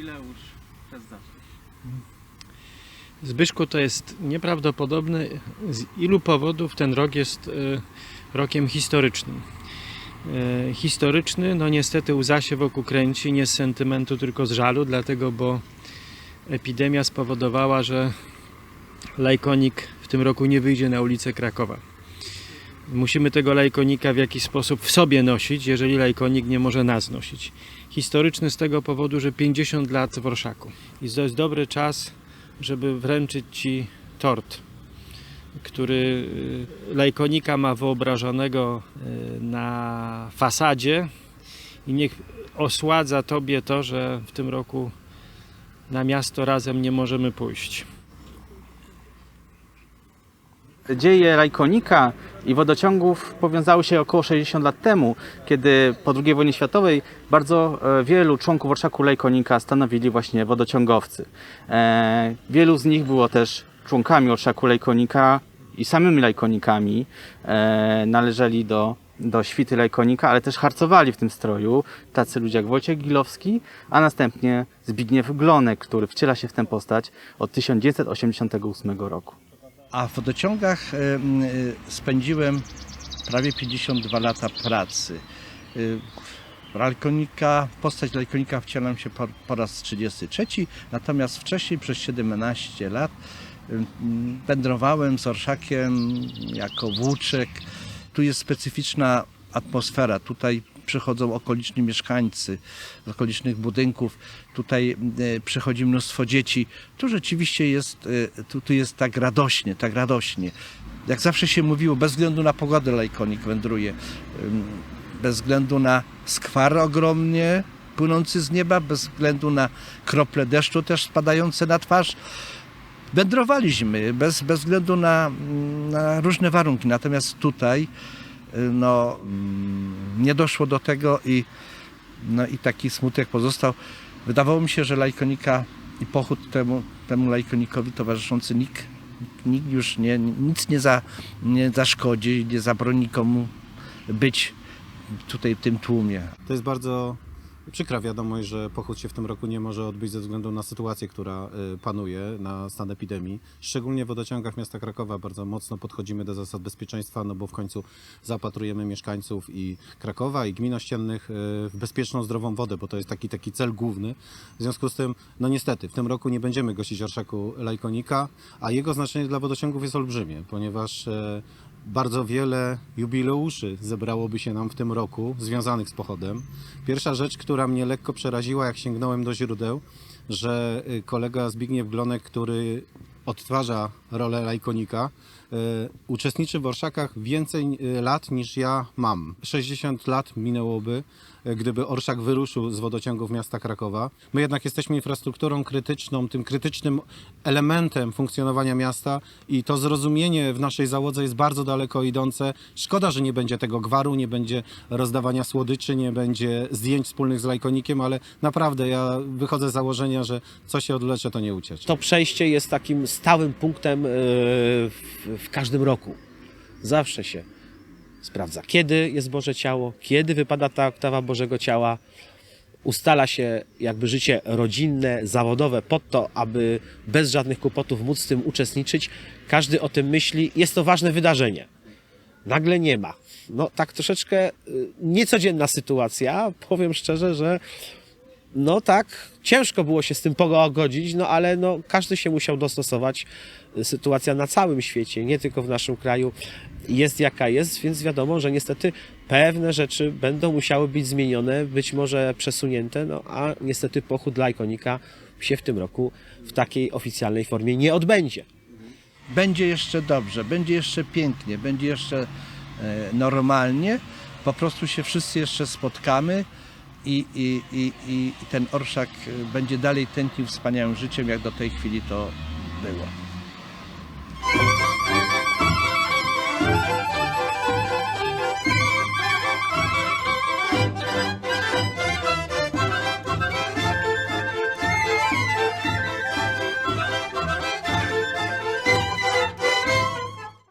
jubileusz zacząć. Zbyszku, to jest nieprawdopodobne, z ilu powodów ten rok jest e, rokiem historycznym. E, Historyczny, no niestety łza się wokół kręci, nie z sentymentu, tylko z żalu, dlatego, bo epidemia spowodowała, że lajkonik w tym roku nie wyjdzie na ulicę Krakowa. Musimy tego lajkonika w jakiś sposób w sobie nosić, jeżeli lajkonik nie może nas nosić. Historyczny z tego powodu, że 50 lat w Orszaku. I to jest dobry czas, żeby wręczyć Ci tort, który y, lajkonika ma wyobrażonego y, na fasadzie i niech osładza Tobie to, że w tym roku na miasto razem nie możemy pójść. Dzieje Lajkonika i wodociągów powiązały się około 60 lat temu, kiedy po II wojnie światowej bardzo e, wielu członków orszaku Lajkonika stanowili właśnie wodociągowcy. E, wielu z nich było też członkami orszaku Lajkonika i samymi Lajkonikami. E, należeli do, do świty Lajkonika, ale też harcowali w tym stroju tacy ludzie jak Wojciech Gilowski, a następnie Zbigniew Glonek, który wciela się w tę postać od 1988 roku. A w wodociągach e, spędziłem prawie 52 lata pracy. E, Lajkonika, postać Lajkonika wcielam się po, po raz 33, natomiast wcześniej przez 17 lat wędrowałem z Orszakiem jako włóczek. Tu jest specyficzna atmosfera. Tutaj przychodzą okoliczni mieszkańcy z okolicznych budynków. Tutaj e, przychodzi mnóstwo dzieci. Tu rzeczywiście jest, e, tu, tu jest tak radośnie, tak radośnie. Jak zawsze się mówiło, bez względu na pogodę lajkonik wędruje. Bez względu na skwar ogromnie płynący z nieba, bez względu na krople deszczu też spadające na twarz. Wędrowaliśmy bez, bez względu na, na różne warunki. Natomiast tutaj no, mm, nie doszło do tego i, no, i taki smutek pozostał. Wydawało mi się, że lajkonika i pochód temu, temu lajkonikowi towarzyszący nikt, nikt już nie, nic nie, za, nie zaszkodzi, nie zabroni komu być tutaj w tym tłumie. To jest bardzo przykra wiadomość, że pochód się w tym roku nie może odbyć ze względu na sytuację, która y, panuje, na stan epidemii. Szczególnie w wodociągach miasta Krakowa bardzo mocno podchodzimy do zasad bezpieczeństwa, no bo w końcu zaopatrujemy mieszkańców i Krakowa i gmin ościennych y, w bezpieczną, zdrową wodę, bo to jest taki, taki cel główny. W związku z tym, no niestety, w tym roku nie będziemy gościć orszaku Lajkonika, a jego znaczenie dla wodociągów jest olbrzymie, ponieważ e, bardzo wiele jubileuszy zebrałoby się nam w tym roku związanych z pochodem. Pierwsza rzecz, która mnie lekko przeraziła, jak sięgnąłem do źródeł, że y, kolega Zbigniew Glonek, który odtwarza rolę lajkonika, y, uczestniczy w orszakach więcej y, lat niż ja mam. 60 lat minęłoby, y, gdyby orszak wyruszył z wodociągów miasta Krakowa. My jednak jesteśmy infrastrukturą krytyczną, tym krytycznym elementem funkcjonowania miasta i to zrozumienie w naszej załodze jest bardzo daleko idące. Szkoda, że nie będzie tego gwaru, nie będzie rozdawania słodyczy, nie będzie zdjęć wspólnych z lajkonikiem, ale naprawdę ja wychodzę z założenia, że co się odlecze, to nie uciecze. To przejście jest takim stałym punktem e, w, każdym roku. Zawsze się sprawdza, kiedy jest Boże Ciało, kiedy wypada ta oktawa Bożego Ciała. Ustala się jakby życie rodzinne, zawodowe po to, aby bez żadnych kłopotów móc w tym uczestniczyć. Każdy o tym myśli. Jest to ważne wydarzenie. Nagle nie ma. No tak troszeczkę y, niecodzienna sytuacja. Powiem szczerze, że no tak, ciężko było się z tym pogodzić, no ale no, każdy się musiał dostosować. Sytuacja na całym świecie, nie tylko w naszym kraju, jest jaka jest, więc wiadomo, że niestety pewne rzeczy będą musiały być zmienione, być może przesunięte, no a niestety pochód dla ikonika się w tym roku w takiej oficjalnej formie nie odbędzie. będzie jeszcze dobrze, będzie jeszcze pięknie, będzie jeszcze e, normalnie. Po prostu się wszyscy jeszcze spotkamy i, i, i, i ten orszak będzie dalej tętnił wspaniałym życiem, jak do tej chwili to było.